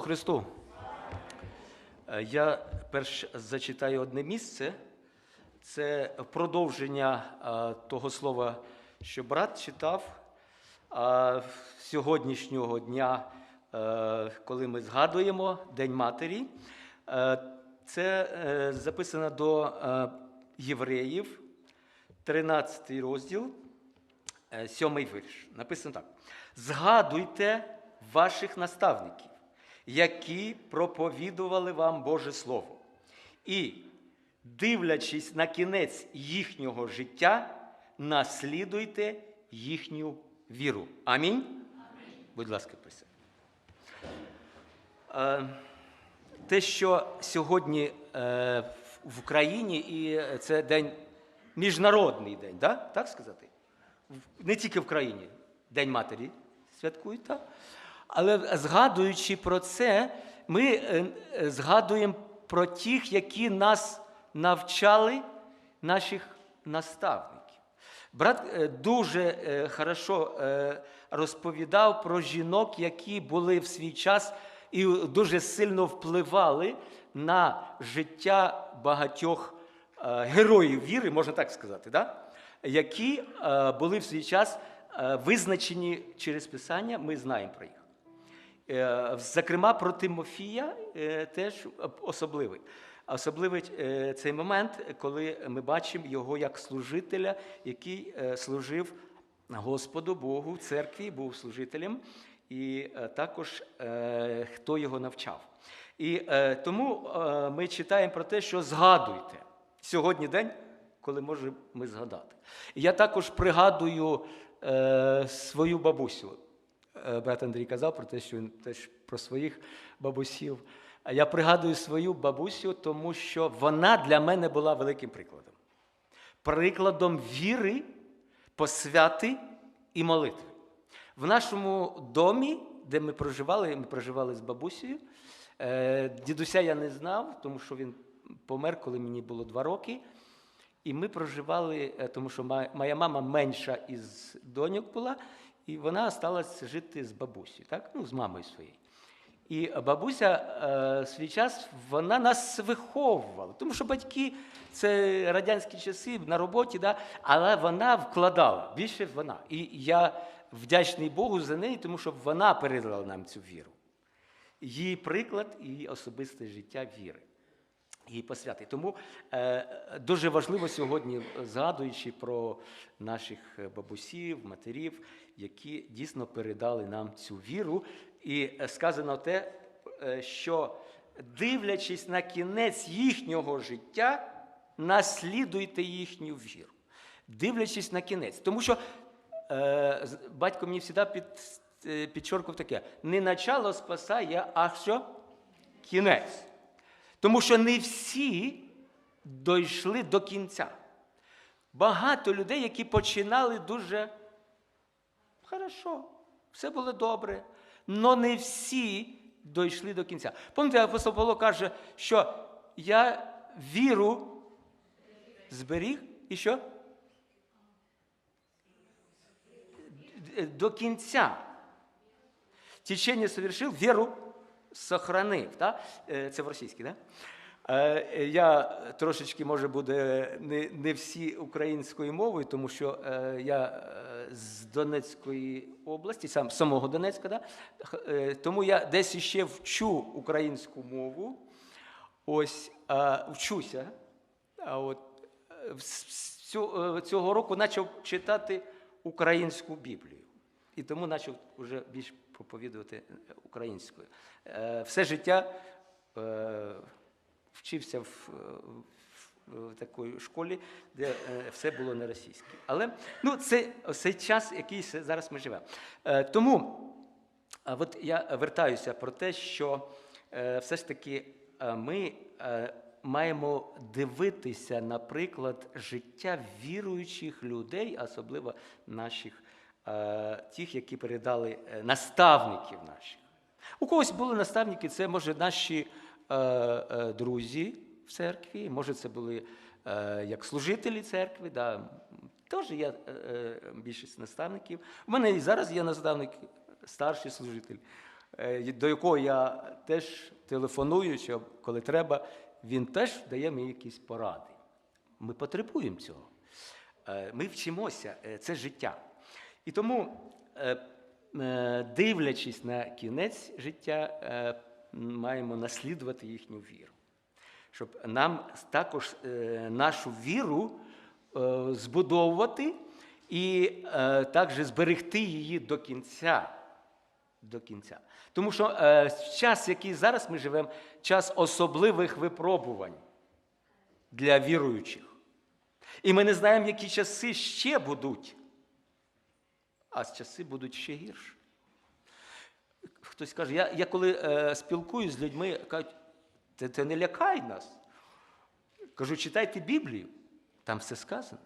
Христу. Е, Я перш зачитаю одне місце. Це продовження е, того слова, що брат читав а, сьогоднішнього дня, е, коли ми згадуємо День Матері. Е, Це е, записано до е, євреїв, 13 розділ, Е, Сьомий вірш. Написано так: згадуйте ваших наставників, які проповідували вам Боже Слово. І, дивлячись на кінець їхнього життя, наслідуйте їхню віру. Амінь. Будь ласка, присядьте. Е, Те, що сьогодні е, в Україні, і це день, міжнародний день, да? так сказати? Не тільки в країні День Матері святкують, так? Але згадуючи про це, ми е, згадуємо про тих, які нас навчали, наших наставників. Брат е, дуже е, хорошо розповідав про жінок, які були в свій час і дуже сильно впливали на життя багатьох героїв віри, можна так сказати, да? які були в свій час визначені через Писання, ми знаємо про їх. Е, Зокрема, про Тимофія е, теж особливий. Особливий е, цей момент, коли ми бачимо його як служителя, який служив Господу Богу в церкві, був служителем, і також хто його навчав. І тому ми читаємо про те, що згадуйте сьогодні день, коли можемо ми згадати. Я також пригадую свою бабусю. Е, Брат Андрій казав про те, що він теж про своїх бабусів. Я пригадую свою бабусю, тому що вона для мене була великим прикладом. Прикладом віри, посвяти і молитви. В нашому домі, де ми проживали, ми проживали з бабусею. е, Дідуся я не знав, тому що він помер, коли мені було два роки. І ми проживали, е, тому що моя мама менша із доньок була, і вона сталася жити з бабусею, так? ну, з мамою своєю. І бабуся е, свій час вона нас виховувала, тому що батьки це радянські часи на роботі, да? але вона вкладала більше вона. І я вдячний Богу за неї, тому що вона передала нам цю віру. Її приклад і особисте життя віри її посвяти. Тому е, дуже важливо сьогодні, згадуючи про наших бабусів, матерів, які дійсно передали нам цю віру. І е, сказано те, е, що дивлячись на кінець їхнього життя, наслідуйте їхню віру. Дивлячись на кінець. Тому що е, батько мені завжди під, е, підчоркував таке: не начало спасає, а що? Кінець. Тому що не всі дійшли до кінця. Багато людей, які починали дуже хорошо, все було добре, але не всі дійшли до кінця. Пам'ятаєте, апостол Павло каже, що я віру зберіг і що? До кінця. Течение совершил, віру сохранив. Да? Е, Це в російській, да? Е, Я трошечки, може, буде не, не всі українською мовою, тому що е, я е, з Донецької області, сам самого Донецька, да? Е, тому я десь іще вчу українську мову. Ось е, вчуся. А от е, е, цього року почав читати українську Біблію. І тому почав вже більш проповідувати е, українською. Е, Все життя е, вчився в, е, в, такій школі, де е, все було не російське. Але ну, це цей час, який зараз ми живемо. Е, Тому от я вертаюся про те, що все ж таки ми маємо дивитися, наприклад, життя віруючих людей, особливо наших тих, які передали наставників наших. У когось були наставники, це може наші друзі в церкві, може, це були е, як служителі церкви. Да. Теж е, е, більшість наставників. У мене і зараз є наставник, старший служитель. е, до якого я теж телефоную, що коли треба, він теж дає мені якісь поради. Ми потребуємо цього. Е, Ми вчимося, е, це життя. І тому, е, е, дивлячись на кінець життя, е, маємо наслідувати їхню віру. Щоб нам також е, нашу віру е, збудовувати і е, також зберегти її до кінця. До кінця. Тому що час, який зараз ми живемо, час особливих випробувань для віруючих. І ми не знаємо, які часи ще будуть. А часи будуть ще гірше. Хтось каже, я, я коли е, спілкуюсь з людьми, кажуть, ти, ти не лякай нас. Кажу, читайте Біблію, там все сказано.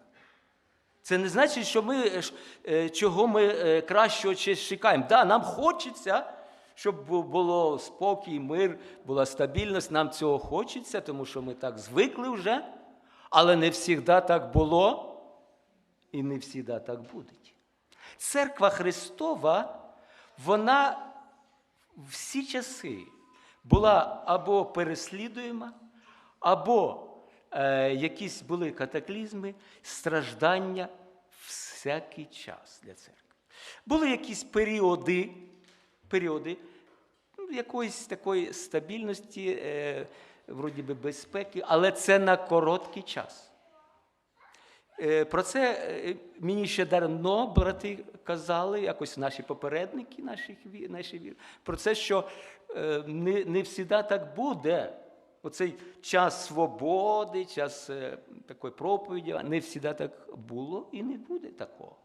Це не значить, що ми е, е, чого ми е, кращого чи чекаємо. Да, нам хочеться, щоб було спокій, мир, була стабільність. Нам цього хочеться, тому що ми так звикли вже, але не завжди так було і не завжди так буде. Церква Христова, вона всі часи була або переслідуєма, або е, якісь були катаклізми, страждання всякий час для церкви. Були якісь періоди, періоди ну, якоїсь такої стабільності, е, вроді би безпеки, але це на короткий час. Е, Про це е, мені ще давно брати казали, якось наші попередники, наші, наші вір, про це, що е, не, не завжди так буде. Оцей час свободи, час такої проповіді, не завжди так було і не буде такого.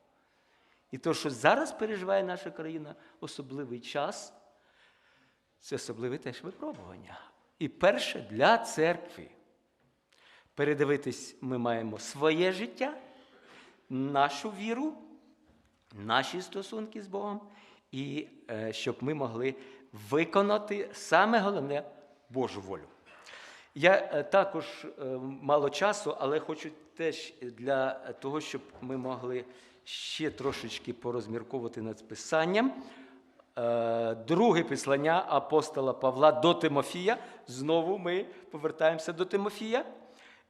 І те, що зараз переживає наша країна особливий час, це особливе теж випробування. І перше для церкви. Передивитись ми маємо своє життя, нашу віру, наші стосунки з Богом, і е, щоб ми могли виконати саме головне Божу волю. Я е, також е, мало часу, але хочу теж для того, щоб ми могли ще трошечки порозмірковувати над Писанням. Друге післання апостола Павла до Тимофія. Знову ми повертаємося до Тимофія.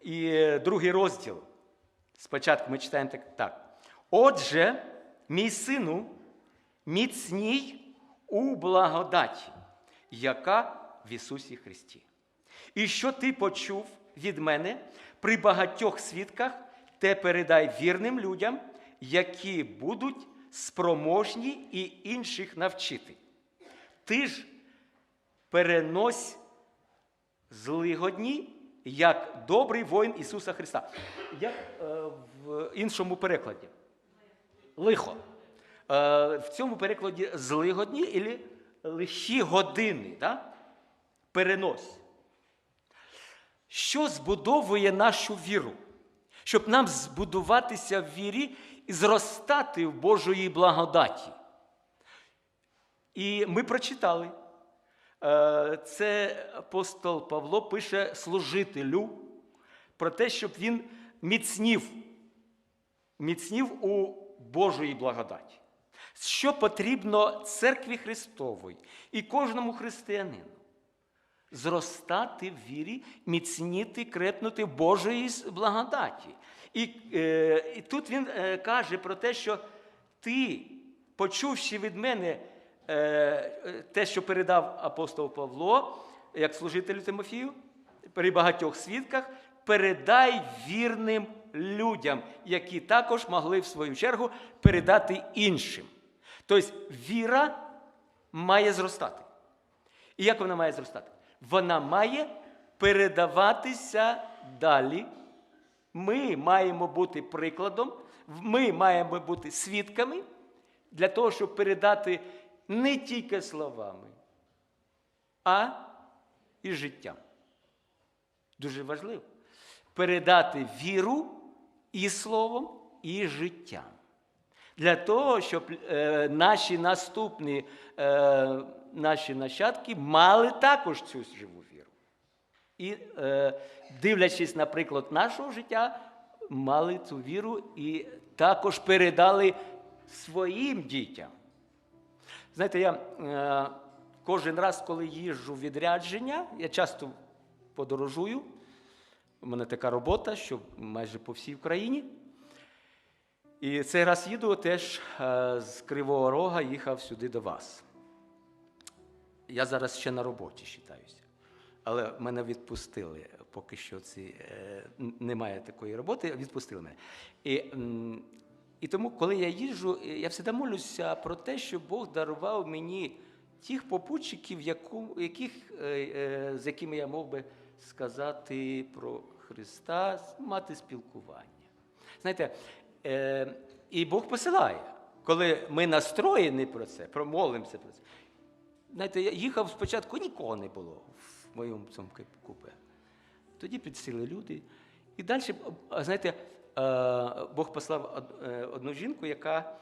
І другий розділ. Спочатку ми читаємо так. так. Отже, мій сину, міцній у благодаті, яка в Ісусі Христі. І що ти почув від мене при багатьох свідках, те передай вірним людям, які будуть спроможні і інших навчити. Ти ж перенось злигодні, як добрий воїн Ісуса Христа. Як е, в іншому перекладі? Лихо. Е, в цьому перекладі злигодні і лихі години. Да? Перенось. Що збудовує нашу віру? Щоб нам збудуватися в вірі і зростати в Божої благодаті. І ми прочитали. Е, Це апостол Павло пише служителю про те, щоб він міцнів, міцнів у Божої благодаті. Що потрібно церкві Христової і кожному християнину? Зростати в вірі, міцніти, крепнути Божої благодаті. І, е, і тут він е, каже про те, що ти, почувши від мене те, що передав апостол Павло, як служителю Тимофію, при багатьох свідках, передай вірним людям, які також могли в свою чергу передати іншим. Тобто віра має зростати. І як вона має зростати? Вона має передаватися далі. Ми маємо бути прикладом, ми маємо бути свідками для того, щоб передати не тільки словами, а і життям. Дуже важливо. Передати віру і словом, і життям. Для того, щоб е, наші наступні е, наші нащадки мали також цю живу віру. І, е, дивлячись, наприклад, нашого життя, мали цю віру і також передали своїм дітям. Знаєте, я е, кожен раз, коли їжджу в відрядження, я часто подорожую. У мене така робота, що майже по всій Україні. І цей раз їду теж е, з Кривого Рога їхав сюди до вас. Я зараз ще на роботі вважаюся. Але мене відпустили. Поки що ці, е, немає такої роботи, відпустили мене. І, м, і тому, коли я їжджу, е, я завжди молюся про те, що Бог дарував мені тих попутчиків, яких, е, е, з якими я мов би сказати про Христа, мати спілкування. Знаєте, і Бог посилає, коли ми настроєні про це, промолимося про це. Знаєте, я їхав спочатку, нікого не було в моєму цьому купе. Тоді підсіли люди. І далі, знаєте, Бог послав е, одну жінку, яка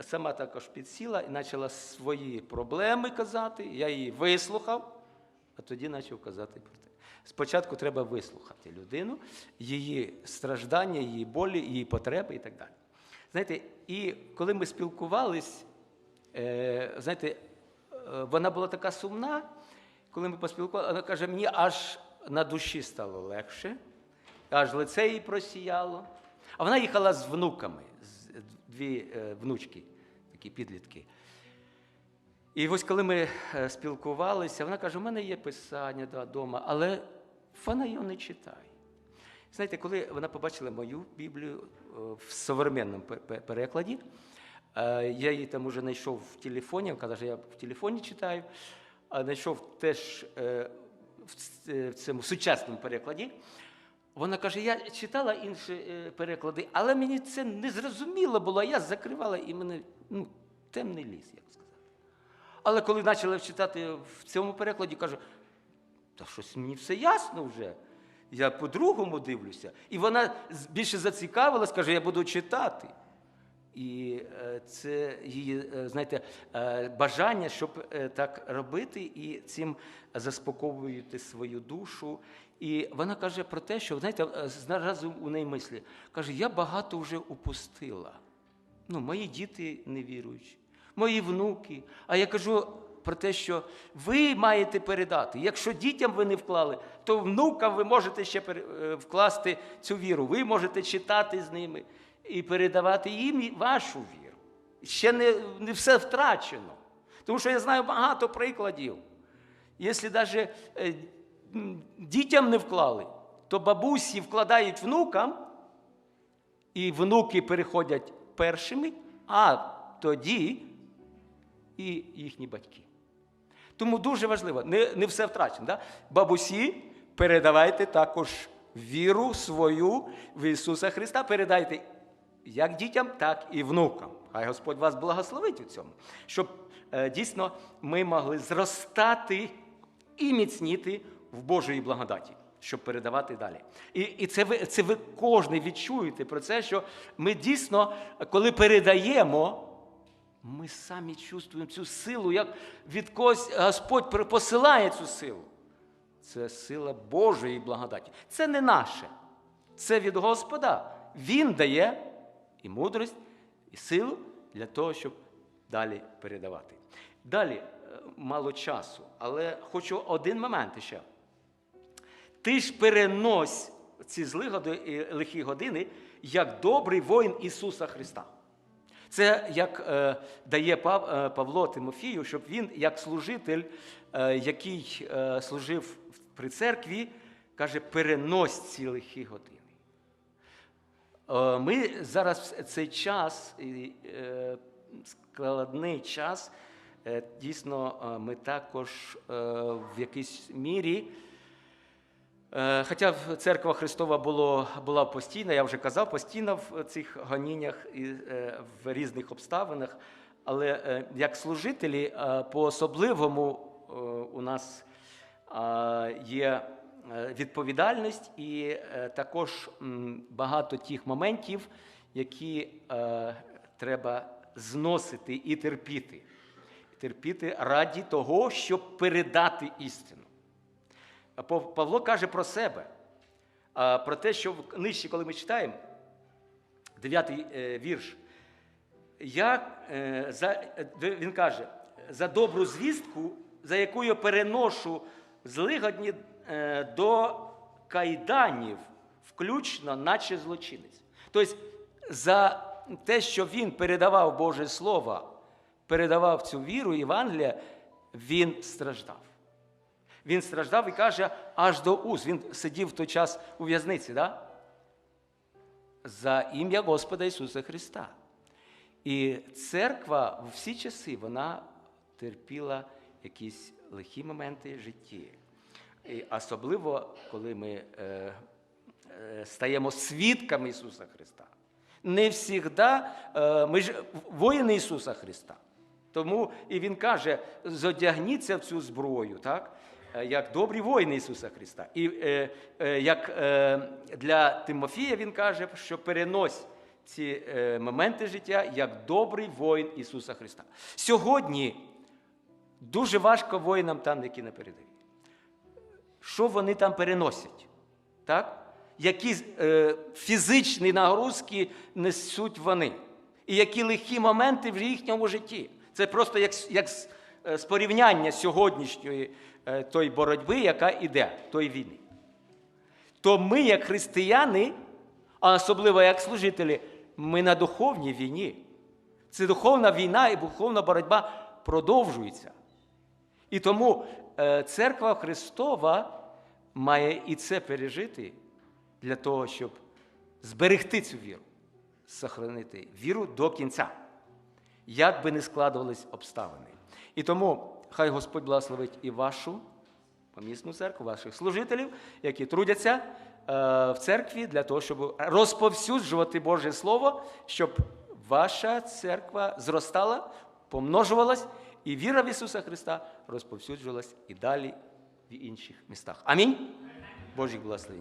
сама також підсіла і почала свої проблеми казати. Я її вислухав, а тоді почав казати про те. Спочатку треба вислухати людину, її страждання, її болі, її потреби і так далі. Знаєте, і коли ми спілкувались, е, знаєте, е, вона була така сумна, коли ми поспілкувалися, вона каже, мені аж на душі стало легше, аж лице їй просіяло. А вона їхала з внуками, з- дві е, внучки, такі підлітки. І ось коли ми е, спілкувалися, вона каже: у мене є писання вдома, але вона його не читає. Знаєте, коли вона побачила мою Біблію е, в современному пе- пе- перекладі, е, я її там уже знайшов в телефоні, вона що я в телефоні читаю, а знайшов теж е, е, в цьому сучасному перекладі. Вона каже, я читала інші е, переклади, але мені це не зрозуміло було, я закривала і мене ну, темний ліс, як сказати. Але коли почала читати в цьому перекладі, кажу, та щось мені все ясно вже. Я по-другому дивлюся. І вона більше зацікавилась, каже, я буду читати. І е, це її, е, знаєте, е, бажання, щоб так робити, і цим заспокоювати свою душу. І вона каже про те, що знаєте, зразу у неї мислі. Каже, я багато вже упустила. Ну, мої діти не віруючі, мої внуки. А я кажу про те, що ви маєте передати. Якщо дітям ви не вклали, то внукам ви можете ще вкласти цю віру. Ви можете читати з ними і передавати їм вашу віру. Ще не, не все втрачено. Тому що я знаю багато прикладів. Якщо навіть дітям не вклали, то бабусі вкладають внукам, і внуки переходять першими, а тоді і їхні батьки. Тому дуже важливо, не, не все втрачено. Да? Бабусі, передавайте також віру свою в Ісуса Христа, передайте як дітям, так і внукам. Хай Господь вас благословить у цьому, щоб е, дійсно ми могли зростати і міцніти в Божої благодаті, щоб передавати далі. І, і це ви, це ви кожен відчуєте про це, що ми дійсно, коли передаємо, ми самі чувствуємо цю силу, як від когось Господь посилає цю силу. Це сила Божої благодаті. Це не наше. Це від Господа. Він дає і мудрость, і силу для того, щоб далі передавати. Далі е, мало часу, але хочу один момент ще. Ти ж перенось ці зли лихі години, як добрий воїн Ісуса Христа. Це як е, дає е, Павло Тимофію, щоб він, як служитель, е, який е, служив при церкві, каже, перенось ці лихі години. Е, Ми зараз в цей час, е, складний час, е, дійсно, ми також в якійсь мірі. Хоча церква Христова було, була постійна, я вже казав, постійна в цих гоніннях і в різних обставинах. Але як служителі, по-особливому у нас є відповідальність і е, також багато тих моментів, які е, треба зносити і терпіти. Терпіти раді того, щоб передати істину. Павло каже про себе, про те, що нижче, коли ми читаємо, дев'ятий е, вірш. Я, е, е, він каже, за добру звістку за якою переношу злигодні е, до кайданів, включно, наче злочинець. Тобто, за те, що він передавав Боже Слово, передавав цю віру Євангелія, він страждав. Він страждав і каже, аж до уз. Він сидів в той час у в'язниці, да? за ім'я Господа Ісуса Христа. І церква в всі часи вона терпіла якісь лихі моменти в житті. І особливо, коли ми е, е, стаємо свідками Ісуса Христа. Не завжди е, ми ж воїни Ісуса Христа. Тому і Він каже: зодягніться в цю зброю, так? Е, як добрі воїни Ісуса Христа. І е, е, як е, для Тимофія Він каже, що перенось ці е, моменти життя як добрий воїн Ісуса Христа. Сьогодні дуже важко воїнам там, які на передовій. Що вони там переносять? Так? Які е, фізичні нагрузки несуть вони? І які лихі моменти в їхньому житті? Це просто як, як з, е, порівняння сьогоднішньої е, тої боротьби, яка йде, тої війни. То ми, як християни, а особливо як служителі, ми на духовній війні. Це духовна війна і духовна боротьба продовжується. І тому церква Христова має і це пережити для того, щоб зберегти цю віру, сохранити віру до кінця, як би не складувались обставини. І тому хай Господь благословить і вашу помісну церкву, ваших служителів, які трудяться е, в церкві для того, щоб розповсюджувати Боже Слово, щоб ваша церква зростала, помножувалась, і віра в Ісуса Христа розповсюджувалась і далі в інших містах. Амінь. Божих благословень.